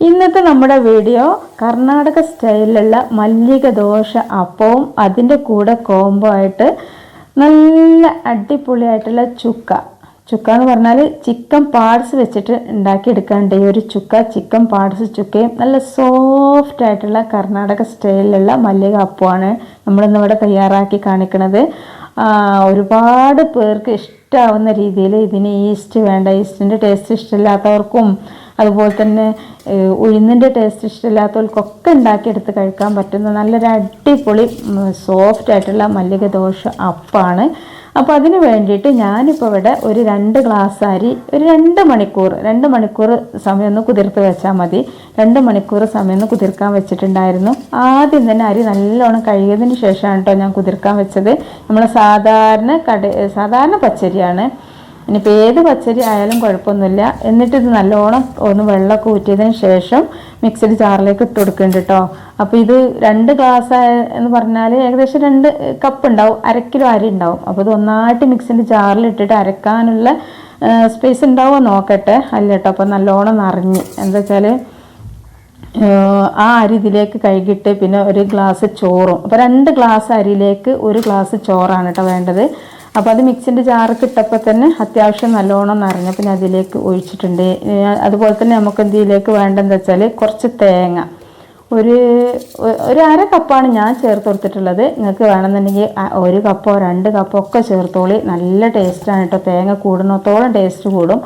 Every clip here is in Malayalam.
ഇന്നത്തെ നമ്മുടെ വീഡിയോ കർണാടക സ്റ്റൈലിലുള്ള മല്ലിക ദോശ അപ്പവും അതിന്റെ കൂടെ കോംബോ ആയിട്ട് നല്ല അടിപൊളിയായിട്ടുള്ള ചുക്ക. ചുക്ക എന്ന് പറഞ്ഞാൽ ചിക്കൻ പാർട്സ് വെച്ചിട്ട് ഉണ്ടാക്കിയെടുക്കാണ്ട് ഈ ഒരു ചുക്ക ചിക്കൻ പാർട്സ് ചുക്കയും നല്ല സോഫ്റ്റ് ആയിട്ടുള്ള കർണാടക സ്റ്റൈലിലുള്ള മല്ലിക അപ്പമാണ് നമ്മളിന്ന് ഇവിടെ തയ്യാറാക്കി കാണിക്കുന്നത് ഒരുപാട് പേർക്ക് ഇഷ്ടമാവുന്ന രീതിയിൽ ഇതിന് ഈസ്റ്റ് വേണ്ട. ഈസ്റ്റിന്റെ ടേസ്റ്റ് ഇഷ്ടമില്ലാത്തവർക്കും അതുപോലെ തന്നെ ഉഴുന്നിന്റെ ടേസ്റ്റ് ഇഷ്ടമില്ലാത്തവർക്കൊക്കെ ഉണ്ടാക്കിയെടുത്ത് കഴിക്കാൻ പറ്റുന്ന നല്ലൊരു അടിപൊളി സോഫ്റ്റ് ആയിട്ടുള്ള മല്ലിക ദോശ അപ്പാണ്. അപ്പോൾ അതിന് വേണ്ടിയിട്ട് ഞാനിപ്പോൾ ഇവിടെ ഒരു രണ്ട് ഗ്ലാസ് അരി ഒരു രണ്ട് മണിക്കൂർ രണ്ട് മണിക്കൂർ സമയം ഒന്ന് കുതിർത്ത് വെച്ചാൽ മതി. രണ്ട് മണിക്കൂർ സമയം ഒന്ന് കുതിർക്കാൻ വെച്ചിട്ടുണ്ടായിരുന്നു. ആദ്യം തന്നെ അരി നല്ലോണം കഴുകിയതിന് ശേഷമാണ് കേട്ടോ ഞാൻ കുതിർക്കാൻ വെച്ചത്. നമ്മൾ സാധാരണ കട സാധാരണ പച്ചരിയാണ്. ഇനിയിപ്പോൾ ഏത് പച്ചരി ആയാലും കുഴപ്പമൊന്നുമില്ല. എന്നിട്ട് ഇത് നല്ലോണം ഒന്ന് വെള്ളമൊക്കെ ഊറ്റിയതിന് ശേഷം മിക്സഡ് ജാറിലേക്ക് ഇട്ട് കൊടുക്കുന്നുണ്ട് കേട്ടോ അപ്പോൾ ഇത് രണ്ട് ഗ്ലാസ് എന്ന് പറഞ്ഞാൽ ഏകദേശം രണ്ട് കപ്പ് ഉണ്ടാവും. അര കിലോ അരി ഉണ്ടാവും. അപ്പോൾ ഇത് ഒന്നായിട്ട് മിക്സിന്റെ ജാറിൽ ഇട്ടിട്ട് അരക്കാനുള്ള സ്പേസ് ഉണ്ടാവുമോ നോക്കട്ടെ. അല്ല കേട്ടോ അപ്പോൾ നല്ലോണം നിറഞ്ഞ്. എന്താ വെച്ചാൽ ആ അരി ഇതിലേക്ക് കഴുകിയിട്ട് പിന്നെ ഒരു ഗ്ലാസ് ചോറും. അപ്പോൾ രണ്ട് ഗ്ലാസ് അരിയിലേക്ക് ഒരു ഗ്ലാസ് ചോറാണ് കേട്ടോ വേണ്ടത്. അപ്പോൾ അത് മിക്സിന്റെ ജാറൊക്കെ ഇട്ടപ്പോൾ തന്നെ അത്യാവശ്യം നല്ലോണം നിറഞ്ഞ പിന്നെ അതിലേക്ക് ഒഴിച്ചിട്ടുണ്ട്. അതുപോലെ തന്നെ നമുക്ക് ഇതിലേക്ക് വേണ്ടതെന്ന് വെച്ചാൽ കുറച്ച് തേങ്ങ. ഒരു ഒരു അര കപ്പാണ് ഞാൻ ചേർത്ത് കൊടുത്തിട്ടുള്ളത്. നിങ്ങൾക്ക് വേണമെന്നുണ്ടെങ്കിൽ ഒരു കപ്പോ രണ്ട് കപ്പോ ഒക്കെ ചേർത്തോളി. നല്ല ടേസ്റ്റാണ് കേട്ടോ. തേങ്ങ കൂടുന്നത്തോളം ടേസ്റ്റ് കൂടും.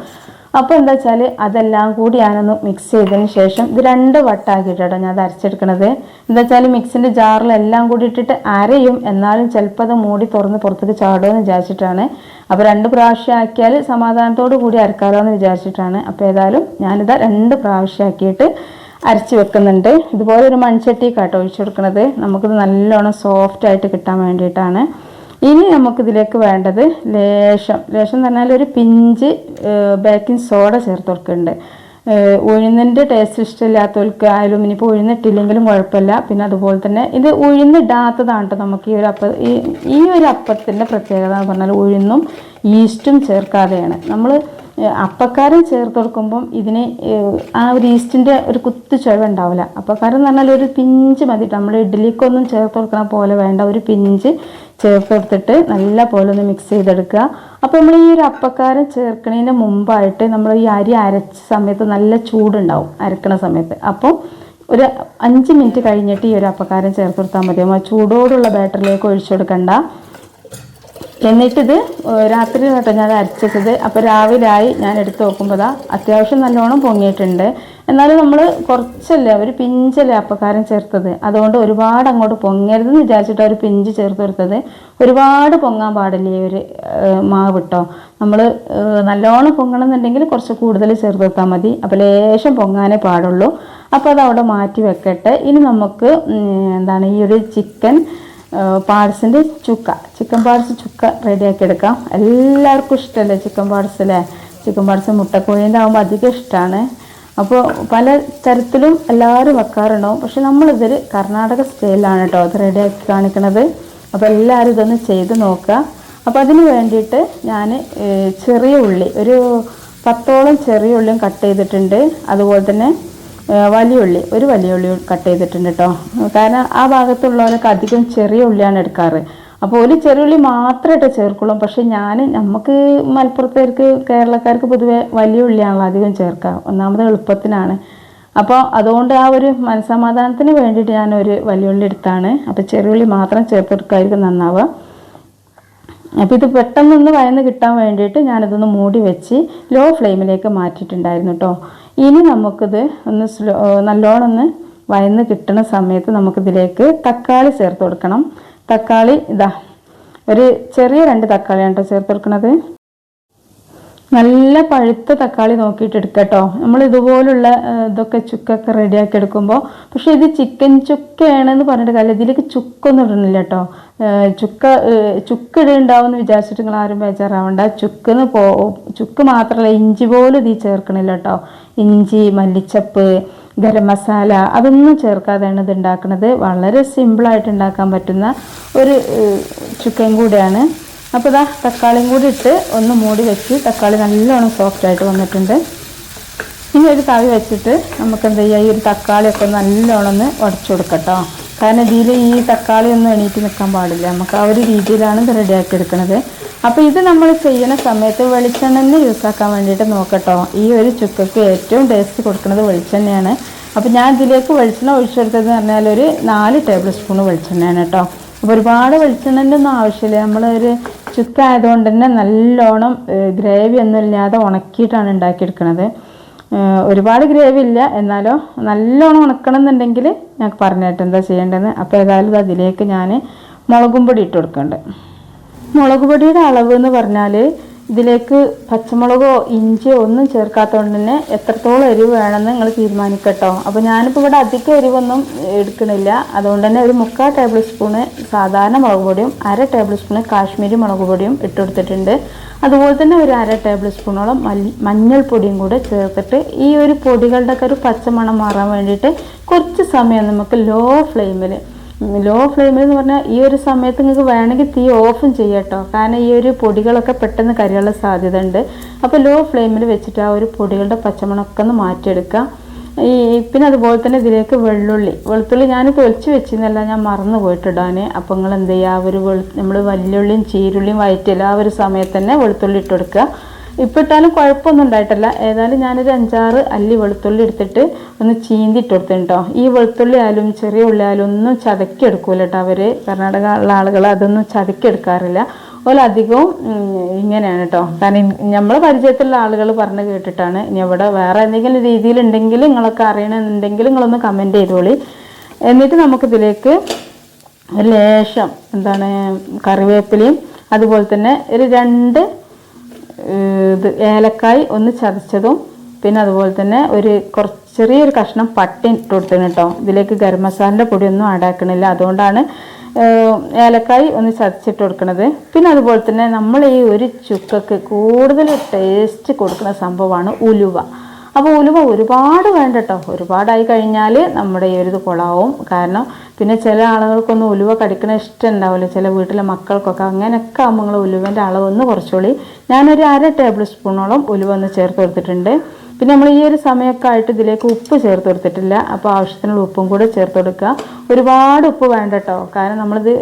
അപ്പോൾ എന്താ വെച്ചാൽ അതെല്ലാം കൂടി ഞാനൊന്ന് മിക്സ് ചെയ്തതിന് ശേഷം ഇത് രണ്ട് വട്ടാക്കിയിട്ടോ ഞാൻ അത് അരച്ചെടുക്കണത്. എന്താ വെച്ചാൽ മിക്സിന്റെ ജാറിലെല്ലാം കൂടി ഇട്ടിട്ട് അരയും. എന്നാലും ചിലപ്പോൾ അത് മൂടി തുറന്ന് പുറത്തേക്ക് ചാടുമെന്ന് വിചാരിച്ചിട്ടാണ്. അപ്പോൾ രണ്ട് പ്രാവശ്യം ആക്കിയാൽ സമാധാനത്തോടു കൂടി അരക്കാമല്ലോ എന്ന് വിചാരിച്ചിട്ടാണ്. അപ്പോൾ ഏതായാലും ഞാനിതാ രണ്ട് പ്രാവശ്യം ആക്കിയിട്ട് അരച്ച് വെക്കുന്നുണ്ട്. ഇതുപോലെ ഒരു മൺചട്ടി കേട്ടോ ഒഴിച്ചു കൊടുക്കുന്നത് നമുക്കിത് നല്ലോണം സോഫ്റ്റായിട്ട് കിട്ടാൻ വേണ്ടിയിട്ടാണ്. ഇനി നമുക്കിതിലേക്ക് വേണ്ടത് ലേശം. ലേശം എന്ന് പറഞ്ഞാൽ ഒരു പിഞ്ച് ബേക്കിംഗ് സോഡ ചേർത്ത് കൊടുക്കുന്നുണ്ട് ഉഴുന്നിന്റെ ടേസ്റ്റ് ഇഷ്ടമില്ലാത്തവർക്ക് ആയാലും ഇനിയിപ്പോൾ ഉഴുന്നിട്ടില്ലെങ്കിലും കുഴപ്പമില്ല. പിന്നെ അതുപോലെ തന്നെ ഇത് ഉഴുന്നിടാത്തതാണ് കേട്ടോ നമുക്ക് ഈ ഒരു അപ്പ ഈ ഒരു അപ്പത്തിന്റെ പ്രത്യേകത എന്ന് പറഞ്ഞാൽ ഉഴുന്നും ഈസ്റ്റും ചേർക്കാതെയാണ്. നമ്മൾ അപ്പക്കാരം ചേർത്ത് കൊടുക്കുമ്പം ഇതിന് ആ ഒരു ഈസ്റ്റിന്റെ ഒരു കുത്തു ചുവ ഉണ്ടാവില്ല അപ്പക്കാരം എന്ന് പറഞ്ഞാൽ ഒരു പിഞ്ച് മതി നമ്മൾ ഇഡ്ഡലിക്കൊന്നും ചേർത്ത് കൊടുക്കുന്ന പോലെ വേണ്ട ഒരു പിഞ്ച് ചേർത്ത് കൊടുത്തിട്ട് നല്ല പോലെ ഒന്ന് മിക്സ് ചെയ്തെടുക്കുക. അപ്പോൾ നമ്മൾ ഈ ഒരു അപ്പക്കാരം ചേർക്കുന്നതിന് മുമ്പായിട്ട് നമ്മൾ ഈ അരി അരച്ച സമയത്ത് നല്ല ചൂടുണ്ടാവും അരക്കണ സമയത്ത്. അപ്പോൾ ഒരു അഞ്ച് മിനിറ്റ് കഴിഞ്ഞിട്ട് ഈ ഒരു അപ്പക്കാരം ചേർത്ത് കൊടുത്താൽ മതി. ആ ചൂടോടുള്ള ബാറ്ററിലേക്ക് ഒഴിച്ചു കൊടുക്കണ്ട എന്നിട്ടിത് രാത്രി കേട്ടോ ഞാൻ അരച്ചത് അപ്പോൾ രാവിലെ ആയി ഞാൻ എടുത്ത് നോക്കുമ്പോൾ അത്യാവശ്യം നല്ലോണം പൊങ്ങിയിട്ടുണ്ട്. എന്നാലും നമ്മൾ കുറച്ചല്ലേ ഒരു പിഞ്ചല്ലേ അപ്പക്കാരം ചേർത്തത്. അതുകൊണ്ട് ഒരുപാട് അങ്ങോട്ട് പൊങ്ങരുതെന്ന് വിചാരിച്ചിട്ട് ഒരു പിഞ്ച് ചേർത്ത് കൊടുത്തത്. ഒരുപാട് പൊങ്ങാൻ പാടില്ല ഒരു മാവ് കേട്ടോ നമ്മൾ നല്ലോണം പൊങ്ങണമെന്നുണ്ടെങ്കിൽ കുറച്ച് കൂടുതൽ ചേർത്ത് കൊടുത്താൽ മതി. അപ്പോൾ ലേശം പൊങ്ങാനേ പാടുള്ളൂ. അപ്പോൾ അത് അവിടെ മാറ്റി വെക്കട്ടെ. ഇനി നമുക്ക് എന്താണ് ഈ ഒരു ചിക്കൻ പാർട്സിന്റെ ചുക്ക ചിക്കൻ പാർട്സ് ചുക്ക റെഡിയാക്കി എടുക്കാം. എല്ലാവർക്കും ഇഷ്ടമല്ലേ ചിക്കൻ പാർട്സ് അല്ലേ ചിക്കൻ പാർട്സ് മുട്ടക്കോഴീന്റെ ആകുമ്പോൾ അധികം ഇഷ്ടമാണ് അപ്പോൾ പല തരത്തിലും എല്ലാവരും വെക്കാറുണ്ടാവും പക്ഷെ നമ്മളിതൊരു കർണാടക സ്റ്റൈലാണ് കേട്ടോ അത് റെഡിയാക്കി കാണിക്കണത്. അപ്പോൾ എല്ലാവരും ഇതൊന്ന് ചെയ്ത് നോക്കുക. അപ്പോൾ അതിന് വേണ്ടിയിട്ട് ഞാൻ ചെറിയ ഉള്ളി ഒരു പത്തോളം ചെറിയ ഉള്ളിയും കട്ട് ചെയ്തിട്ടുണ്ട്. അതുപോലെ തന്നെ വലിയ ഉള്ളി ഒരു വലിയ ഉള്ളി കട്ട് ചെയ്തിട്ടുണ്ട് കേട്ടോ. കാരണം ആ ഭാഗത്തുള്ളവരൊക്കെ അധികം ചെറിയ ഉള്ളിയാണ് എടുക്കാറ്. അപ്പോൾ ഒരു ചെറിയ ഉള്ളി മാത്രമായിട്ട് ചേർക്കുള്ളൂ. പക്ഷെ ഞാൻ നമുക്ക് മലപ്പുറത്തേക്ക് കേരളക്കാർക്ക് പൊതുവേ വലിയ ഉള്ളിയാണല്ലോ അധികം ചേർക്കുക ഒന്നാമത് എളുപ്പത്തിനാണ്. അപ്പോൾ അതുകൊണ്ട് ആ ഒരു മനസമാധാനത്തിന് വേണ്ടിയിട്ട് വലിയ ഉള്ളി എടുത്താണ്. അപ്പോൾ ചെറിയ ഉള്ളി മാത്രം ചേർത്തെടുക്കായിരിക്കും നന്നാവുക. അപ്പോൾ ഇത് പെട്ടെന്നൊന്ന് വയന്ന് കിട്ടാൻ വേണ്ടിയിട്ട് ഞാനിതൊന്ന് മൂടി വെച്ച് ലോ ഫ്ലെയിമിലേക്ക് മാറ്റിയിട്ടുണ്ടായിരുന്നു കേട്ടോ ഇനി നമുക്കിത് ഒന്ന് സ്ലോ നല്ലോണം ഒന്ന് വയന്ന് കിട്ടുന്ന സമയത്ത് നമുക്കിതിലേക്ക് തക്കാളി ചേർത്ത് കൊടുക്കണം. തക്കാളി ഇതാ ഒരു ചെറിയ രണ്ട് തക്കാളിയാണ് കേട്ടോ ചേർത്തെടുക്കണത് നല്ല പഴുത്ത തക്കാളി നോക്കിയിട്ട് എടുക്കട്ടോ നമ്മൾ ഇതുപോലുള്ള ഇതൊക്കെ ചുക്കൊക്കെ റെഡിയാക്കി എടുക്കുമ്പോൾ പക്ഷെ ഇത് ചിക്കൻ ചുക്കയാണെന്ന് പറഞ്ഞിട്ട് കാര്യം ഇതിലേക്ക് ചുക്കൊന്നും ഇടുന്നില്ല കേട്ടോ. ചുക്ക ചുക്ക് ഇടുണ്ടാവും എന്ന് വിചാരിച്ചിട്ട് നിങ്ങൾ ആരും ബേജാറാവണ്ട. ചുക്കെന്ന് പോ ചുക്ക് മാത്രമല്ല ഇഞ്ചി പോലും ഇത് ചേർക്കണില്ല കേട്ടോ. ഇഞ്ചി മല്ലിച്ചപ്പ് ഗരം മസാല അതൊന്നും ചേർക്കാതെയാണ് ഇത് ഉണ്ടാക്കുന്നത് വളരെ സിമ്പിളായിട്ട് ഉണ്ടാക്കാൻ പറ്റുന്ന ഒരു ചിക്കൻ കൂടെയാണ്. അപ്പോൾ ഇതാ തക്കാളിയും കൂടി ഇട്ട് ഒന്ന് മൂടി വെച്ച് തക്കാളി നല്ലോണം സോഫ്റ്റ് ആയിട്ട് വന്നിട്ടുണ്ട്. ഇനി ഒരു തവി വെച്ചിട്ട് നമുക്ക് എന്ത് ചെയ്യുക ഈ ഒരു തക്കാളിയൊക്കെ നല്ലോണം ഒന്ന് ഉടച്ചു കൊടുക്കട്ടോ കാരണം ഇതിൽ ഈ തക്കാളി ഒന്നും എണീറ്റ് നിൽക്കാൻ പാടില്ല. നമുക്ക് ആ ഒരു രീതിയിലാണ് ഇത് റെഡിയാക്കി എടുക്കുന്നത്. അപ്പോൾ ഇത് നമ്മൾ ചെയ്യുന്ന സമയത്ത് വെളിച്ചെണ്ണ തന്നെ യൂസ് ആക്കാൻ വേണ്ടിയിട്ട് നോക്കട്ടോ. ഈ ഒരു ചുക്കക്ക് ഏറ്റവും ടേസ്റ്റ് കൊടുക്കുന്നത് വെളിച്ചെണ്ണയാണ്. അപ്പോൾ ഞാൻ ഇതിലേക്ക് വെളിച്ചെണ്ണ ഒഴിച്ചെടുത്തതെന്ന് പറഞ്ഞാൽ ഒരു നാല് ടേബിൾ സ്പൂൺ വെളിച്ചെണ്ണയാണ് കേട്ടോ. അപ്പോൾ ഒരുപാട് വെളിച്ചെണ്ണന്റെ ഒന്നും ആവശ്യമില്ല. നമ്മളൊരു ചുക്കായതുകൊണ്ട് തന്നെ നല്ലോണം ഗ്രേവി ഒന്നും ഇല്ലാതെ ഉണക്കിയിട്ടാണ് ഉണ്ടാക്കിയെടുക്കുന്നത് ഒരുപാട് ഗ്രേവി ഇല്ല എന്നാലോ നല്ലോണം ഉണക്കണം എന്നുണ്ടെങ്കിൽ ഞാൻ പറഞ്ഞിട്ട് എന്താ ചെയ്യേണ്ടതെന്ന്. അപ്പോൾ ഏതായാലും അതിലേക്ക് ഞാൻ മുളകും പൊടി ഇട്ട് കൊടുക്കുന്നുണ്ട്. മുളക് പൊടിയുടെ അളവ് എന്ന് പറഞ്ഞാൽ ഇതിലേക്ക് പച്ചമുളകോ ഇഞ്ചിയോ ഒന്നും ചേർക്കാത്തതുകൊണ്ട് തന്നെ എത്രത്തോളം എരിവ് വേണമെന്ന് നിങ്ങൾ തീരുമാനിക്കട്ടോ. അപ്പോൾ ഞാനിപ്പോൾ ഇവിടെ അധികം എരിവൊന്നും എടുക്കണില്ല. അതുകൊണ്ട് തന്നെ ഒരു മുക്കാൽ ടേബിൾ സ്പൂണ് സാധാരണ മുളക് പൊടിയും അര ടേബിൾ സ്പൂണ് കാശ്മീരി മുളക് പൊടിയും ഇട്ട് കൊടുത്തിട്ടുണ്ട്. അതുപോലെ തന്നെ ഒരു അര ടേബിൾ സ്പൂണോളം മഞ്ഞൾ മഞ്ഞൾപ്പൊടിയും കൂടെ ചേർത്തിട്ട് ഈ ഒരു പൊടികളുടെ ഒക്കെ ഒരു പച്ചമണം മാറാൻ വേണ്ടിയിട്ട് കുറച്ച് സമയം നമുക്ക് ലോ ഫ്ലെയിമിൽ ലോ ഫ്ലെയിമിൽ എന്ന് പറഞ്ഞാൽ ഈ ഒരു സമയത്ത് നിങ്ങൾക്ക് വേണമെങ്കിൽ തീ ഓഫും ചെയ്യട്ടോ കാരണം ഈ ഒരു പൊടികളൊക്കെ പെട്ടെന്ന് കരിയാനുള്ള സാധ്യത ഉണ്ട് അപ്പോൾ ലോ ഫ്ലെയിമിൽ വെച്ചിട്ട് ആ ഒരു പൊടികളുടെ പച്ചമണമൊക്കെ ഒന്ന് മാറ്റിയെടുക്കാം ഈ പിന്നെ അതുപോലെ തന്നെ ഇതിലേക്ക് വെള്ളുള്ളി വെളുത്തുള്ളി ഞാൻ തൊലിച്ച് വെച്ചിരുന്നല്ല ഞാൻ മറന്നു പോയിട്ടിടാൻ. അപ്പോൾ നിങ്ങൾ എന്ത് ചെയ്യുക? ആ ഒരു വെളു നമ്മൾ വല്യുള്ളിയും ചീരുള്ളിയും വയറ്റില്ല. ആ ഒരു സമയത്ത് തന്നെ വെളുത്തുള്ളി ഇട്ട് കൊടുക്കുക. ഇപ്പം ഇട്ടാലും കുഴപ്പമൊന്നും ഉണ്ടായിട്ടില്ല. ഏതായാലും ഞാനൊരു അഞ്ചാറ് അല്ലി വെളുത്തുള്ളി എടുത്തിട്ട് ഒന്ന് ചീന്തി ഇട്ട് കൊടുത്തിട്ടുണ്ട് കേട്ടോ ഈ വെളുത്തുള്ളി ആയാലും ചെറിയ ഉള്ളി ആയാലും ഒന്നും ചതക്കി കേട്ടോ അവർ കർണാടക ഉള്ള ആളുകൾ അതൊന്നും ചതക്കി എടുക്കാറില്ല. അതുപോലെ അധികവും ഇങ്ങനെയാണ് കേട്ടോ കാരണം നമ്മൾ പരിചയത്തിലുള്ള ആളുകൾ പറഞ്ഞ് കേട്ടിട്ടാണ്. ഇനി അവിടെ വേറെ എന്തെങ്കിലും രീതിയിലുണ്ടെങ്കിൽ നിങ്ങളൊക്കെ അറിയണമെന്നുണ്ടെങ്കിൽ നിങ്ങളൊന്ന് കമന്റ് ചെയ്തോളി. എന്നിട്ട് നമുക്കിതിലേക്ക് ലേശം എന്താണ് കറിവേപ്പിലയും അതുപോലെ തന്നെ ഒരു രണ്ട് ഇത് ഏലക്കായ് ഒന്ന് ചതച്ചതും പിന്നെ അതുപോലെ തന്നെ ഒരു കുറച്ച് ചെറിയൊരു കഷ്ണം പട്ടി ഇട്ട് കൊടുത്തിന് കേട്ടോ. ഇതിലേക്ക് ഗരം മസാലന്റെ പൊടിയൊന്നും ആടാക്കണില്ല അതുകൊണ്ടാണ് ഏലക്കായ് ഒന്ന് ചതച്ചിട്ട് കൊടുക്കുന്നത് പിന്നെ അതുപോലെ തന്നെ നമ്മൾ ഈ ഒരു ചുക്കക്ക് കൂടുതൽ ടേസ്റ്റ് കൊടുക്കുന്ന സംഭവമാണ് ഉലുവ. അപ്പോൾ ഉലുവ ഒരുപാട് വേണ്ട കേട്ടോ ഒരുപാടായി കഴിഞ്ഞാൽ നമ്മുടെ ഈ ഒരു ഇത് കുളാവും. കാരണം പിന്നെ ചില ആളുകൾക്കൊന്നും ഉലുവ കടിക്കണ ഇഷ്ടം ഉണ്ടാവില്ല. ചില വീട്ടിലെ മക്കൾക്കൊക്കെ അങ്ങനെയൊക്കെ ആകുമ്പോൾ നിങ്ങൾ ഉലുവന്റെ അളവൊന്ന് കുറച്ചോളി. ഞാനൊരു അര ടേബിൾ സ്പൂണോളം ഉലുവ ഒന്ന് ചേർത്ത് കൊടുത്തിട്ടുണ്ട്. പിന്നെ നമ്മൾ ഈ ഒരു സമയമൊക്കെ ആയിട്ട് ഇതിലേക്ക് ഉപ്പ് ചേർത്ത് കൊടുത്തിട്ടില്ല. അപ്പോൾ ആവശ്യത്തിനുള്ള ഉപ്പും കൂടെ ചേർത്ത് കൊടുക്കുക. ഒരുപാട് ഉപ്പ് വേണ്ട കേട്ടോ. കാരണം നമ്മളിത്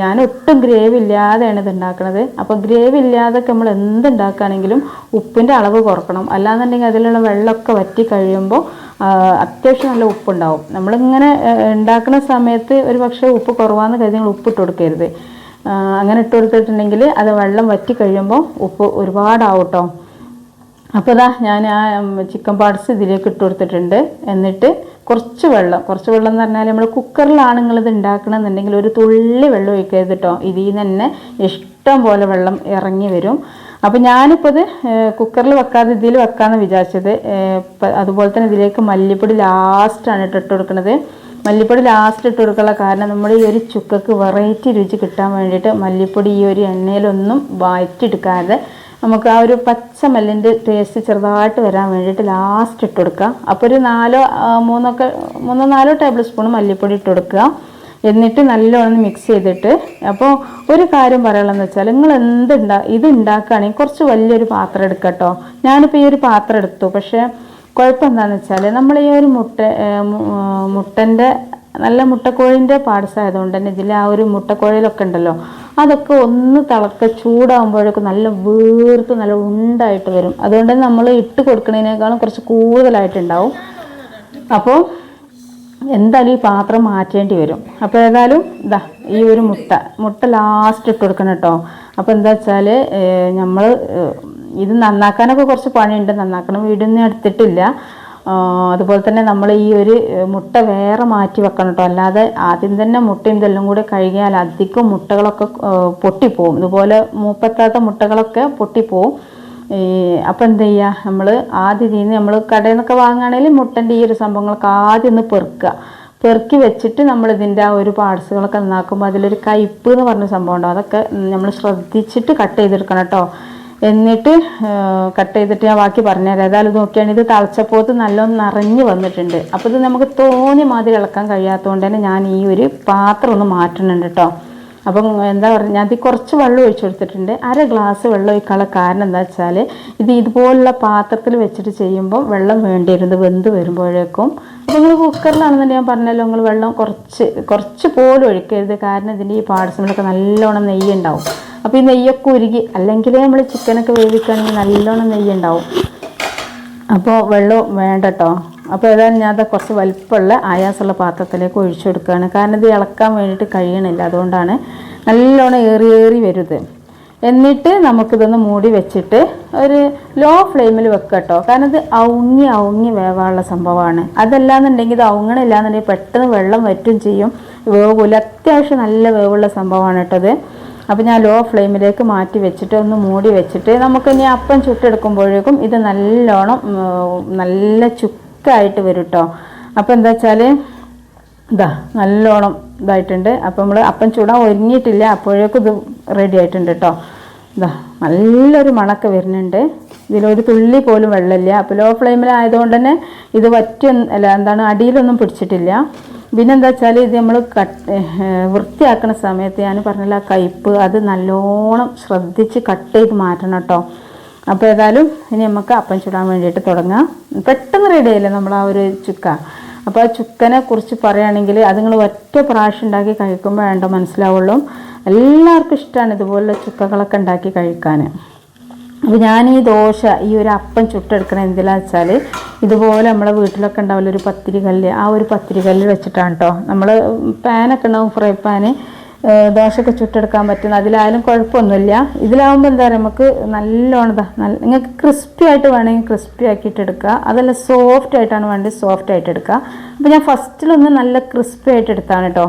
ഞാൻ ഒട്ടും ഗ്രേവി ഇല്ലാതെയാണ് ഇത് ഉണ്ടാക്കുന്നത് അപ്പോൾ ഗ്രേവി ഇല്ലാതൊക്കെ നമ്മൾ എന്തുണ്ടാക്കുകയാണെങ്കിലും ഉപ്പിന്റെ അളവ് കുറക്കണം. അല്ലാന്നുണ്ടെങ്കിൽ അതിലുള്ള വെള്ളമൊക്കെ വറ്റി കഴിയുമ്പോൾ അത്യാവശ്യം നല്ല ഉപ്പുണ്ടാവും. നമ്മളിങ്ങനെ ഉണ്ടാക്കുന്ന സമയത്ത് ഒരു പക്ഷേ ഉപ്പ് കുറവാന്ന് കരുതി നിങ്ങൾ ഉപ്പിട്ട് കൊടുക്കരുത്. അങ്ങനെ ഇട്ട് കൊടുത്തിട്ടുണ്ടെങ്കിൽ അത് വെള്ളം വറ്റി കഴിയുമ്പോൾ ഉപ്പ് ഒരുപാടാവും കേട്ടോ. അപ്പോൾ ഇതാ ഞാൻ ആ ചിക്കൻ പാർട്സ് ഇതിലേക്ക് ഇട്ട് കൊടുത്തിട്ടുണ്ട്. എന്നിട്ട് കുറച്ച് വെള്ളം കുറച്ച് വെള്ളം എന്ന് പറഞ്ഞാൽ നമ്മൾ കുക്കറിലാണ് നിങ്ങളിത് ഉണ്ടാക്കണമെന്നുണ്ടെങ്കിൽ ഒരു തുള്ളി വെള്ളം ഒഴിക്കരുത് കേട്ടോ ഇതിൽ നിന്ന് തന്നെ ഇഷ്ടം പോലെ വെള്ളം ഇറങ്ങി വരും. അപ്പോൾ ഞാനിപ്പോൾ ഇത് കുക്കറിൽ വെക്കാതെ ഇതിൽ വെക്കാമെന്ന് വിചാരിച്ചത്. അതുപോലെ തന്നെ ഇതിലേക്ക് മല്ലിപ്പൊടി ലാസ്റ്റാണ് ഇട്ട് ഇട്ട് കൊടുക്കുന്നത് മല്ലിപ്പൊടി ലാസ്റ്റ് ഇട്ട് കൊടുക്കാനുള്ള കാരണം നമ്മൾ ഈ ഒരു ചുക്കക്ക് വെറൈറ്റി രുചി കിട്ടാൻ വേണ്ടിയിട്ട് മല്ലിപ്പൊടി ഈ ഒരു എണ്ണയിലൊന്നും വഴറ്റിയെടുക്കാതെ നമുക്ക് ആ ഒരു പച്ച മല്ലിന്റെ ടേസ്റ്റ് ചെറുതായിട്ട് വരാൻ വേണ്ടിയിട്ട് ലാസ്റ്റ് ഇട്ട് കൊടുക്കുക. അപ്പോൾ ഒരു നാലോ മൂന്നൊക്കെ മൂന്നോ നാലോ ടേബിൾ സ്പൂൺ മല്ലിപ്പൊടി ഇട്ട് കൊടുക്കുക. എന്നിട്ട് നല്ലോണം മിക്സ് ചെയ്തിട്ട് അപ്പോൾ ഒരു കാര്യം പറയാനുള്ളതെന്ന് വെച്ചാൽ നിങ്ങൾ എന്തുണ്ടാ ഇത് ഉണ്ടാക്കുകയാണെങ്കിൽ കുറച്ച് വലിയൊരു പാത്രം എടുക്കുക കേട്ടോ ഞാനിപ്പോൾ ഈ ഒരു പാത്രം എടുത്തു. പക്ഷേ കുഴപ്പം എന്താണെന്ന് വെച്ചാൽ നമ്മൾ ഈ ഒരു മുട്ട മുട്ടന്റെ നല്ല മുട്ടക്കോഴിന്റെ പാർട്സ് ആയതുകൊണ്ട് തന്നെ ഇതിൽ ആ ഒരു മുട്ടക്കോഴിയിലൊക്കെ ഉണ്ടല്ലോ. അതൊക്കെ ഒന്ന് തിളക്ക ചൂടാകുമ്പോഴേക്കും നല്ല വീർത്ത് നല്ല ഉണ്ടായിട്ട് വരും. അതുകൊണ്ട് തന്നെ നമ്മൾ ഇട്ട് കൊടുക്കുന്നതിനേക്കാളും കുറച്ച് കൂടുതലായിട്ടുണ്ടാവും. അപ്പോൾ എന്തായാലും ഈ പാത്രം മാറ്റേണ്ടി വരും. അപ്പോൾ ഏതായാലും ഇതാ ഈ ഒരു മുട്ട മുട്ട ലാസ്റ്റ് ഇട്ട് കൊടുക്കണം കേട്ടോ. അപ്പോൾ എന്താ വെച്ചാൽ നമ്മൾ ഇത് നന്നാക്കാനൊക്കെ കുറച്ച് പണിയുണ്ട്. നന്നാക്കണം. വീടൊന്നും എടുത്തിട്ടില്ല. അതുപോലെ തന്നെ നമ്മൾ ഈ ഒരു മുട്ട വേറെ മാറ്റി വെക്കണം കേട്ടോ അല്ലാതെ ആദ്യം തന്നെ മുട്ടയും ഇതെല്ലാം കൂടെ കഴുകിയാൽ അധികം മുട്ടകളൊക്കെ പൊട്ടിപ്പോവും. ഇതുപോലെ മൂപ്പത്താത്ത മുട്ടകളൊക്കെ പൊട്ടിപ്പോവും. ഈ അപ്പം എന്ത് ചെയ്യുക നമ്മൾ ആദ്യം ഇതിൽ നമ്മൾ കടയിൽ നിന്നൊക്കെ വാങ്ങുകയാണെങ്കിൽ മുട്ടന്റെ ഈ ഒരു സംഭവങ്ങളൊക്കെ ആദ്യം ഒന്ന് പെറുക്കുക. പെറുക്കി വെച്ചിട്ട് നമ്മൾ ഇതിന്റെ ആ ഒരു പാർട്സുകളൊക്കെ നന്നാക്കുമ്പോൾ അതിലൊരു കയ്പ്പ് എന്ന് പറഞ്ഞ സംഭവം ഉണ്ടാവും അതൊക്കെ നമ്മൾ ശ്രദ്ധിച്ചിട്ട് കട്ട് ചെയ്തെടുക്കണം കേട്ടോ എന്നിട്ട് കട്ട് ചെയ്തിട്ട് ഞാൻ ബാക്കി പറഞ്ഞുതരാം. ഏതായാലും ഇത് നോക്കിയാണ്. ഇത് തളച്ചപ്പോത്ത് നല്ലോണം നിറഞ്ഞു വന്നിട്ടുണ്ട്. അപ്പോൾ ഇത് നമുക്ക് തോന്നി മാതിരി ഇളക്കാൻ കഴിയാത്തതുകൊണ്ട് തന്നെ ഞാൻ ഈ ഒരു പാത്രം ഒന്ന് മാറ്റുന്നുണ്ട് കേട്ടോ. അപ്പം എന്താ പറയുക ഞാൻ അതിൽ കുറച്ച് വെള്ളം ഒഴിച്ചു കൊടുത്തിട്ടുണ്ട്. അര ഗ്ലാസ് വെള്ളം ഒഴിക്കാനുള്ള കാരണം എന്താ വെച്ചാൽ ഇത് ഇതുപോലുള്ള പാത്രത്തിൽ വെച്ചിട്ട് ചെയ്യുമ്പോൾ വെള്ളം വേണ്ടി വരുന്നത് വെന്ത് വരുമ്പോഴേക്കും. അപ്പോൾ നിങ്ങൾ കുക്കറിലാണെന്നുണ്ടെങ്കിൽ ഞാൻ പറഞ്ഞല്ലോ നിങ്ങൾ വെള്ളം കുറച്ച് കുറച്ച് പോലും ഒഴിക്കരുത്. കാരണം ഇതിന്റെ ഈ പാടസങ്ങളൊക്കെ നല്ലോണം നെയ്യ് ഉണ്ടാവും. അപ്പോൾ ഈ നെയ്യൊക്കെ ഉരുകി അല്ലെങ്കിൽ നമ്മൾ ചിക്കനൊക്കെ വേവിക്കുകയാണെങ്കിൽ നല്ലോണം നെയ്യ് ഉണ്ടാവും അപ്പോൾ വെള്ളം വേണ്ട കേട്ടോ അപ്പോൾ ഏതായാലും ഞാൻ അത് കുറച്ച് വലിപ്പമുള്ള ആയാസമുള്ള പാത്രത്തിലേക്ക് ഒഴിച്ചു കൊടുക്കുകയാണ്. കാരണം ഇത് ഇളക്കാൻ വേണ്ടിയിട്ട് കഴിയണില്ല. അതുകൊണ്ടാണ് നല്ലോണം ഏറി ഏറി വരുത്. എന്നിട്ട് നമുക്കിതൊന്ന് മൂടി വെച്ചിട്ട് ഒരു ലോ ഫ്ലെയിമിൽ വെക്കുക കേട്ടോ കാരണം ഇത് ഔങ്ങി ഔങ്ങി വേവാനുള്ള സംഭവമാണ്. അതല്ലാന്നുണ്ടെങ്കിൽ ഇത് ഔങ്ങണില്ല എന്നുണ്ടെങ്കിൽ പെട്ടെന്ന് വെള്ളം വറ്റും ചെയ്യും. വേവില്ല അത്യാവശ്യം നല്ല വേവുള്ള സംഭവമാണ് കേട്ടോ ഇത്. അപ്പോൾ ഞാൻ ലോ ഫ്ലെയിമിലേക്ക് മാറ്റി വെച്ചിട്ട് ഒന്ന് മൂടി വെച്ചിട്ട് നമുക്ക് ഇനി അപ്പം ചുട്ടെടുക്കുമ്പോഴേക്കും ഇത് നല്ലോണം നല്ല ചുക്കായിട്ട് വരും കേട്ടോ അപ്പോൾ എന്താ വെച്ചാൽ ഇതാ നല്ലോണം ഇതായിട്ടുണ്ട്. അപ്പോൾ നമ്മൾ അപ്പം ചൂടാൻ ഒരുങ്ങിയിട്ടില്ല. അപ്പോഴേക്കും ഇത് റെഡി ആയിട്ടുണ്ട് കേട്ടോ ഇതാ നല്ലൊരു മണക്ക് വരുന്നുണ്ട്. ഇതിലൊരു തുള്ളി പോലും വെള്ളമില്ല. അപ്പോൾ ലോ ഫ്ലെയിമിലായതുകൊണ്ട് തന്നെ ഇത് വറ്റ അല്ല എന്താണ് അടിയിലൊന്നും പിടിച്ചിട്ടില്ല. പിന്നെ എന്താ വെച്ചാൽ ഇത് നമ്മൾ കട്ട് വൃത്തിയാക്കുന്ന സമയത്ത് ഞാൻ പറഞ്ഞില്ല ആ കയ്പ്പ് അത് നല്ലോണം ശ്രദ്ധിച്ച് കട്ട് ചെയ്ത് മാറ്റണം കേട്ടോ അപ്പോൾ ഏതായാലും ഇനി നമുക്ക് അപ്പം ചുടാൻ വേണ്ടിയിട്ട് തുടങ്ങാം. പെട്ടെന്ന് റെഡി ആയില്ലേ നമ്മൾ ആ ഒരു ചുക്ക? അപ്പോൾ ആ ചുക്കനെ കുറിച്ച് പറയുകയാണെങ്കിൽ അത് നിങ്ങൾ ഒറ്റ പ്രാവശ്യം ഉണ്ടാക്കി കഴിക്കുമ്പോൾ വേണ്ട മനസ്സിലാവുള്ളൂ. എല്ലാവർക്കും ഇഷ്ടമാണ് ഇതുപോലുള്ള ചുക്കകളൊക്കെ ഉണ്ടാക്കി കഴിക്കാൻ. അപ്പോൾ ഞാൻ ഈ ദോശ ഈ ഒരു അപ്പം ചുട്ടെടുക്കണത് എന്തിനാണെന്ന് വെച്ചാൽ ഇതുപോലെ നമ്മളെ വീട്ടിലൊക്കെ ഉണ്ടാവില്ല ഒരു പത്തിരി കല്ല് ആ ഒരു പത്തിരി കല്ല് വെച്ചിട്ടാണ് കേട്ടോ നമ്മൾ പാനൊക്കെ ഉണ്ടാവും ഫ്രൈ പാന്. ദോശയൊക്കെ ചുട്ടെടുക്കാൻ പറ്റുന്ന അതിലായാലും കുഴപ്പമൊന്നുമില്ല. ഇതിലാവുമ്പോൾ എന്താ പറയുക നമുക്ക് നല്ലോണതാ നല്ല നിങ്ങൾക്ക് ക്രിസ്പി ആയിട്ട് വേണമെങ്കിൽ ക്രിസ്പി ആക്കിയിട്ട് എടുക്കുക. അതല്ല സോഫ്റ്റ് ആയിട്ടാണ് വേണ്ടത് സോഫ്റ്റ് ആയിട്ട് എടുക്കുക. അപ്പോൾ ഞാൻ ഫസ്റ്റിലൊന്ന് നല്ല ക്രിസ്പി ആയിട്ട് എടുത്താണ് കേട്ടോ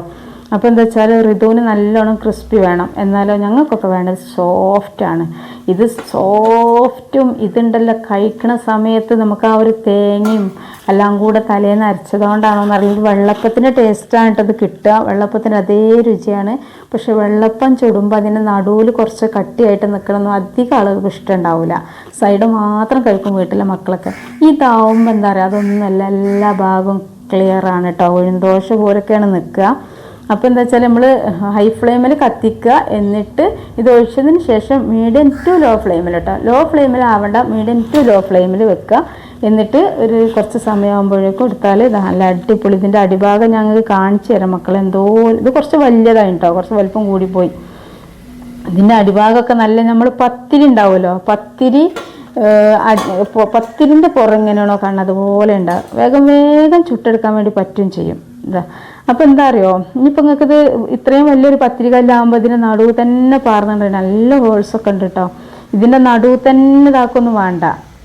അപ്പോൾ എന്താ വെച്ചാൽ ഋതുവിന് നല്ലോണം ക്രിസ്പി വേണം. എന്നാലോ ഞങ്ങൾക്കൊക്കെ വേണ്ടത് സോഫ്റ്റാണ് ഇത് സോഫ്റ്റും ഇതുണ്ടല്ലോ. കഴിക്കണ സമയത്ത് നമുക്ക് ആ ഒരു തേങ്ങയും എല്ലാം കൂടെ തലേന്ന് അരച്ചതുകൊണ്ടാണോ എന്നറിയില്ല. വെള്ളപ്പത്തിന്റെ ടേസ്റ്റാണ് കിട്ടുക. വെള്ളപ്പത്തിന് അതേ രുചിയാണ്. പക്ഷെ വെള്ളപ്പം ചുടുമ്പോൾ അതിന്റെ നടുവിൽ കുറച്ച് കട്ടിയായിട്ട് നിൽക്കണമെന്നും അധികം ആളുകൾക്ക് ഇഷ്ടമുണ്ടാവില്ല സൈഡ് മാത്രം കഴിക്കും വീട്ടിലെ മക്കളൊക്കെ. ഇതാവുമ്പോൾ എന്താ പറയുക അതൊന്നുമല്ല എല്ലാ ഭാഗവും ക്ലിയറാണ് കേട്ടോ. ഉഴുന്തോശ പോലൊക്കെയാണ് നിൽക്കുക അപ്പോൾ എന്താ വെച്ചാൽ നമ്മൾ ഹൈ ഫ്ലെയിമിൽ കത്തിക്കുക. എന്നിട്ട് ഇത് ഒഴിച്ചതിന് ശേഷം മീഡിയം ടു ലോ ഫ്ലെയിമിൽ കേട്ടോ. ലോ ഫ്ലെയിമിൽ ആവേണ്ട. മീഡിയം ടു ലോ ഫ്ലെയിമിൽ വെക്കുക. എന്നിട്ട് ഒരു കുറച്ച് സമയമാകുമ്പോഴേക്കും എടുത്താൽ നല്ല അടിപൊളി. ഇതിന്റെ അടിഭാഗം ഞങ്ങൾക്ക് കാണിച്ചു തരാം മക്കൾ എന്തോ ഇത് കുറച്ച് വലിയതായി കേട്ടോ കുറച്ച് വലിപ്പം കൂടിപ്പോയി. ഇതിന്റെ അടിഭാഗമൊക്കെ നല്ല നമ്മൾ പത്തിരി ഉണ്ടാവുമല്ലോ. പത്തിരി പത്തിരിന്റെ പുറം എങ്ങനെയാണോ കാണുന്നത് അതുപോലെ ഉണ്ടാവും വേഗം വേഗം ചുട്ടെടുക്കാൻ വേണ്ടി പറ്റും ചെയ്യും. ഇതാ. അപ്പോൾ എന്താ അറിയോ ഇനിയിപ്പോൾ നിങ്ങൾക്ക് ഇത് ഇത്രയും വലിയൊരു കല്ലാകുമ്പോൾ ഇതിന്റെ നടുവ് തന്നെ പാർന്നുണ്ട് നല്ല ഹോൾസൊക്കെ ഉണ്ട് കേട്ടോ ഇതിന്റെ നടുവ് തന്നെ ഇതാക്കൊന്നും വേണ്ട.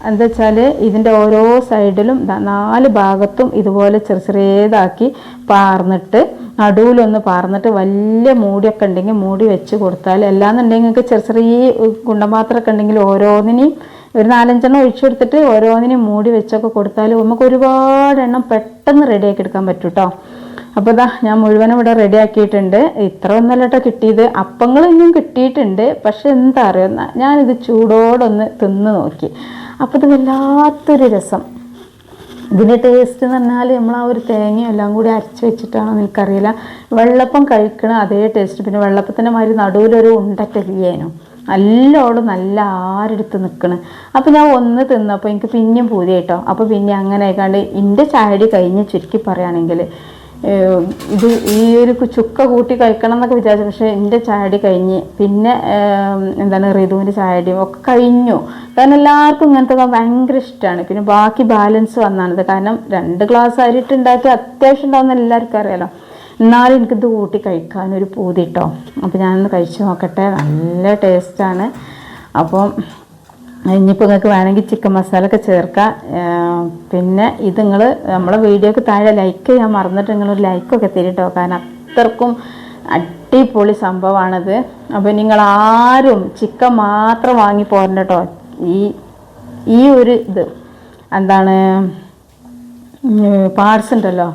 എന്താ വെച്ചാൽ ഇതിന്റെ ഓരോ സൈഡിലും നാല് ഭാഗത്തും ഇതുപോലെ ചെറിയ ചെറിയതാക്കി പാർന്നിട്ട് നടുവിലൊന്ന് പാർന്നിട്ട് വലിയ മൂടിയൊക്കെ ഉണ്ടെങ്കിൽ മൂടി വെച്ച് കൊടുത്താൽ അല്ലാന്നുണ്ടെങ്കിൽ നിങ്ങൾക്ക് ചെറിയ ചെറിയ ഗുണ്ടമാത്രമൊക്കെ ഉണ്ടെങ്കിൽ ഓരോന്നിനെയും ഒരു നാലഞ്ചെണ്ണം ഒഴിച്ചെടുത്തിട്ട് ഓരോന്നിനും മൂടി വെച്ചൊക്കെ കൊടുത്താൽ നമുക്ക് ഒരുപാട് എണ്ണം പെട്ടെന്ന് റെഡിയാക്കി എടുക്കാൻ പറ്റും കേട്ടോ അപ്പോൾ ഇതാ ഞാൻ മുഴുവനും ഇവിടെ റെഡി ആക്കിയിട്ടുണ്ട്. ഇത്ര ഒന്നല്ല കേട്ടോ കിട്ടിയത്. അപ്പങ്ങളൊന്നും കിട്ടിയിട്ടുണ്ട്. പക്ഷെ എന്താ അറിയുന്ന ഞാനിത് ചൂടോടൊന്ന് തിന്ന് നോക്കി. അപ്പോൾ ഇത് വല്ലാത്തൊരു രസം. ഇതിന്റെ ടേസ്റ്റ് എന്ന് പറഞ്ഞാൽ നമ്മൾ ആ ഒരു തേങ്ങയും എല്ലാം കൂടി അരച്ച് വെച്ചിട്ടാണോ എനിക്കറിയില്ല വെള്ളപ്പം കഴിക്കണ അതേ ടേസ്റ്റ് പിന്നെ വെള്ളപ്പത്തിന്റെ മാതിരി നടുവിലൊരു ഉണ്ടറ്റില്ലേനു നല്ലോണം നല്ല ആരെടുത്ത് നിൽക്കണ് അപ്പോൾ ഞാൻ ഒന്ന് തിന്നപ്പോൾ എനിക്ക് പിന്നെയും പൂതി കേട്ടോ അപ്പോൾ പിന്നെ അങ്ങനെ ആയിക്കാണ്ട് എന്റെ ചായടി കഴിഞ്ഞ് ചുരുക്കി പറയുകയാണെങ്കിൽ ഇത് ഈ ഒരു ചുക്ക കൂട്ടി കഴിക്കണം എന്നൊക്കെ വിചാരിച്ചു. പക്ഷേ എന്റെ ചാടി കഴിഞ്ഞ് പിന്നെ എന്താണ് ഋതുവിന്റെ ചാടിയും ഒക്കെ കഴിഞ്ഞു. കാരണം എല്ലാവർക്കും ഇങ്ങനത്തെ ഭയങ്കര ഇഷ്ടമാണ് പിന്നെ ബാക്കി ബാലൻസ് വന്നാണിത് കാരണം രണ്ട് ഗ്ലാസ് അരിട്ട് ഉണ്ടാക്കി അത്യാവശ്യം ഉണ്ടാവുന്ന എല്ലാവർക്കും അറിയാലോ. എന്നാലും എനിക്കിത് കൂട്ടി കഴിക്കാനൊരു പൂതി കേട്ടോ അപ്പോൾ ഞാനൊന്ന് കഴിച്ച് നോക്കട്ടെ. നല്ല ടേസ്റ്റാണ്. അപ്പം ഇനിയിപ്പോൾ നിങ്ങൾക്ക് വേണമെങ്കിൽ ചിക്കൻ മസാല ഒക്കെ ചേർക്കാം. പിന്നെ ഇത് നിങ്ങൾ നമ്മളെ വീഡിയോക്ക് താഴെ ലൈക്ക് ചെയ്യാൻ മറന്നിട്ട് നിങ്ങളൊരു ലൈക്കൊക്കെ തരിട്ടോ. കാരണം അത്രക്കും അടിപൊളി സംഭവമാണത്. അപ്പോൾ നിങ്ങൾ ആരും ചിക്കൻ മാത്രം വാങ്ങി പോരണ്ട ഈ ഈ ഒരു ഇത്. എന്താണ്? പാർട്സ് ഉണ്ടല്ലോ.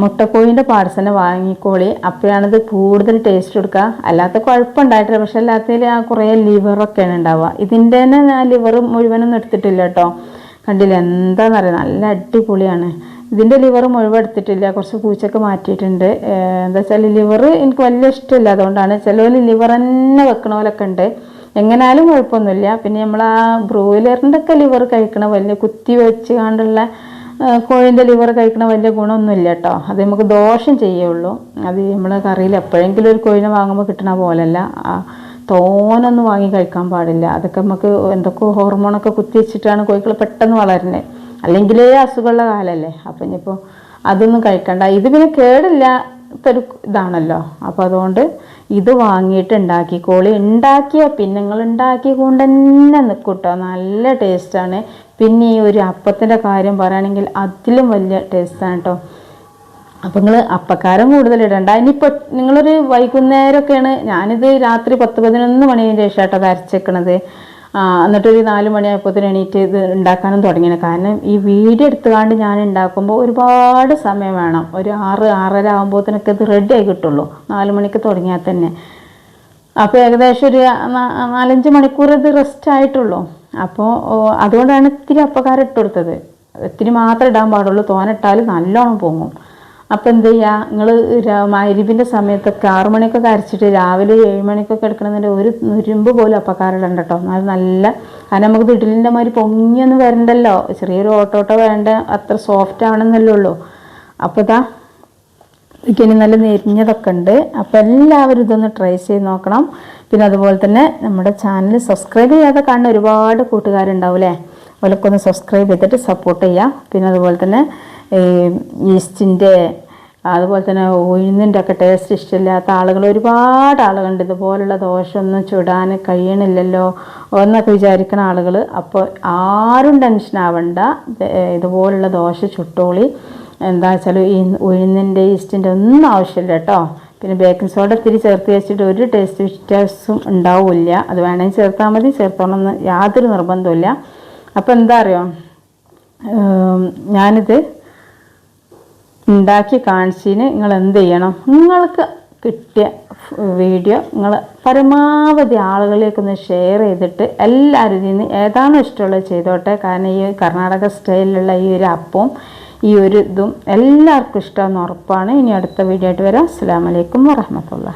മുട്ടക്കോഴിന്റെ പാർട്സ് തന്നെ വാങ്ങിക്കോളി. അപ്പോഴാണത് കൂടുതൽ ടേസ്റ്റ് കൊടുക്കുക അല്ലാത്ത കുഴപ്പമുണ്ടായിട്ടില്ല. പക്ഷെ അല്ലാത്തതിൽ ആ കുറേ ലിവറൊക്കെയാണ് ഉണ്ടാവുക. ഇതിന്റെ തന്നെ ഞാൻ ലിവർ മുഴുവനൊന്നും എടുത്തിട്ടില്ല കേട്ടോ. കണ്ടില്ല? എന്താണെന്നറിയാം നല്ല അടിപൊളിയാണ്. ഇതിന്റെ ലിവർ മുഴുവൻ എടുത്തിട്ടില്ല. കുറച്ച് പൂച്ചൊക്കെ മാറ്റിയിട്ടുണ്ട്. എന്താ വെച്ചാൽ ലിവർ എനിക്ക് വലിയ ഇഷ്ടമില്ല. അതുകൊണ്ടാണ് ചിലവർ ലിവർ തന്നെ വെക്കണ പോലൊക്കെ ഉണ്ട്. എങ്ങനാലും കുഴപ്പമൊന്നുമില്ല. പിന്നെ നമ്മൾ ആ ബ്രോയിലറിന്റെ ഒക്കെ ലിവർ കഴിക്കണ വലിയ കുത്തി വെച്ച് കണ്ടുള്ള കോഴിന്റെ ലിവർ കഴിക്കണ വലിയ ഗുണമൊന്നുമില്ല കേട്ടോ. അത് നമുക്ക് ദോഷം ചെയ്യുള്ളൂ. അത് നമ്മൾ കറിയിൽ എപ്പോഴെങ്കിലും ഒരു കോഴിനെ വാങ്ങുമ്പോൾ കിട്ടണ പോലല്ല. തോനൊന്നും വാങ്ങി കഴിക്കാൻ പാടില്ല. അതൊക്കെ നമുക്ക് എന്തൊക്കെ ഹോർമോണൊക്കെ കുത്തിവെച്ചിട്ടാണ് കോഴികൾ പെട്ടെന്ന് വളരുന്നത് അല്ലെങ്കിലേ അസുഖമുള്ള കാലമല്ലേ അപ്പം ഇനിയിപ്പോൾ അതൊന്നും കഴിക്കണ്ട. ഇത് പിന്നെ കേടില്ലാത്തൊരു ഇതാണല്ലോ. അപ്പോൾ അതുകൊണ്ട് ഇത് വാങ്ങിയിട്ട് ഉണ്ടാക്കി. കോളി ഉണ്ടാക്കിയ പിന്നെ നിങ്ങൾ ഉണ്ടാക്കി കൊണ്ട് തന്നെ നിൽക്കും കേട്ടോ നല്ല ടേസ്റ്റാണ് പിന്നെ ഈ ഒരു അപ്പത്തിന്റെ കാര്യം പറയുകയാണെങ്കിൽ അതിലും വലിയ ടേസ്റ്റാണ് കേട്ടോ അപ്പം നിങ്ങൾ അപ്പക്കാരം കൂടുതൽ ഇടണ്ട. ഇനിയിപ്പോൾ നിങ്ങളൊരു വൈകുന്നേരമൊക്കെയാണ് ഞാനിത് രാത്രി പത്ത് പതിനൊന്ന് മണിന്റെ കേട്ടോ അത് അരച്ചേക്കണത്. എന്നിട്ടൊരു നാല് മണിയായപ്പോഴത്തേന് എണീറ്റ് ഇത് ഉണ്ടാക്കാനും തുടങ്ങിയത്. കാരണം ഈ വീഡിയോ എടുത്തുകൊണ്ട് ഞാൻ ഉണ്ടാക്കുമ്പോൾ ഒരുപാട് സമയം വേണം. ഒരു ആറ് ആറര ആകുമ്പോഴത്തേനൊക്കെ ഇത് റെഡി ആയി കിട്ടുള്ളൂ. നാല് മണിക്ക് തുടങ്ങിയാൽ തന്നെ. അപ്പോൾ ഏകദേശം ഒരു നാലഞ്ച് മണിക്കൂർ ഇത് റെസ്റ്റ് ആയിട്ടുള്ളൂ. അപ്പോൾ അതുകൊണ്ടാണ് ഇത്തിരി അപ്പക്കാരം ഇട്ട് കൊടുത്തത്. ഇത്തിരി മാത്രമേ ഇടാൻ പാടുള്ളൂ. തോനിട്ടാൽ നല്ലോണം പൊങ്ങും. അപ്പോൾ എന്ത് ചെയ്യുക നിങ്ങൾ മരുവിന്റെ സമയത്തൊക്കെ ആറു മണിക്കൊക്കെ അരച്ചിട്ട് രാവിലെ ഏഴ് മണിക്കൊക്കെ എടുക്കണമെന്നുണ്ട് ഒരു നുരുമ്പ് പോലും അപ്പക്കാരം ഇടണ്ട കേട്ടോ എന്നാൽ നല്ല കാരണം നമുക്ക് ഇഡലിന്റെ മാതിരി പൊങ്ങിയൊന്നും വരണ്ടല്ലോ. ചെറിയൊരു ഓട്ടോട്ടോ വേണ്ട. അത്ര സോഫ്റ്റ് ആവണമെന്നല്ലേ ഉള്ളൂ. അപ്പോൾ ഇതാ ഇനി നല്ല നെരിഞ്ഞതൊക്കെ ഉണ്ട്. അപ്പോൾ എല്ലാവരും ഇതൊന്ന് ട്രൈ ചെയ്ത് നോക്കണം. പിന്നെ അതുപോലെ തന്നെ നമ്മുടെ ചാനൽ സബ്സ്ക്രൈബ് ചെയ്യാതെ കാണുന്ന ഒരുപാട് കൂട്ടുകാരുണ്ടാവും അല്ലേ അവരൊക്കെ ഒന്ന് സബ്സ്ക്രൈബ് ചെയ്തിട്ട് സപ്പോർട്ട് ചെയ്യുക പിന്നെ അതുപോലെ തന്നെ ഈസ്റ്റിന്റെ അതുപോലെ തന്നെ ഉഴുന്നിന്റെ ഒക്കെ ടേസ്റ്റ് ഇഷ്ടമില്ലാത്ത ആളുകൾ ഒരുപാട് ആളുകളുണ്ട്. ഇതുപോലുള്ള ഒന്നും ചുടാൻ കഴിയണില്ലല്ലോ എന്നൊക്കെ വിചാരിക്കുന്ന ആളുകൾ. അപ്പോൾ ആരും ടെൻഷൻ ആവണ്ട. ഇതുപോലുള്ള ദോശ ചുട്ടോളി. എന്താ വെച്ചാൽ ഈ ഉഴുന്നിന്റെ ഈസ്റ്റിന്റെ ഒന്നും ആവശ്യമില്ല കേട്ടോ പിന്നെ ബേക്കിംഗ് സോഡ ഇത്തിരി ചേർത്ത് വെച്ചിട്ട് ഒരു ടേസ്റ്റ് വ്യത്യാസം ഉണ്ടാവില്ല. അത് വേണമെങ്കിൽ ചേർത്താൽ മതി ചേർത്തോണമെന്ന് യാതൊരു നിർബന്ധമില്ല അപ്പോൾ എന്താ അറിയോ? ഞാനിത് ഉണ്ടാക്കി കാണിച്ചതിന് നിങ്ങൾ എന്ത് ചെയ്യണം? നിങ്ങൾക്ക് കിട്ടിയ വീഡിയോ നിങ്ങൾ പരമാവധി ആളുകളിലേക്കൊന്ന് ഷെയർ ചെയ്തിട്ട് എല്ലാവരും ഇതിൽ നിന്ന് ഏതാണോ ഇഷ്ടമുള്ളത് ചെയ്തോട്ടെ. കാരണം ഈ കർണാടക സ്റ്റൈലിലുള്ള ഈ ഒരു അപ്പവും ഈ ഒരു ഇതും എല്ലാവർക്കും ഇഷ്ടമെന്ന് ഉറപ്പാണ്. ഇനി അടുത്ത വീഡിയോ ആയിട്ട് വരാം. അസ്സാം വലൈക്കും വറഹമത്തുള്ള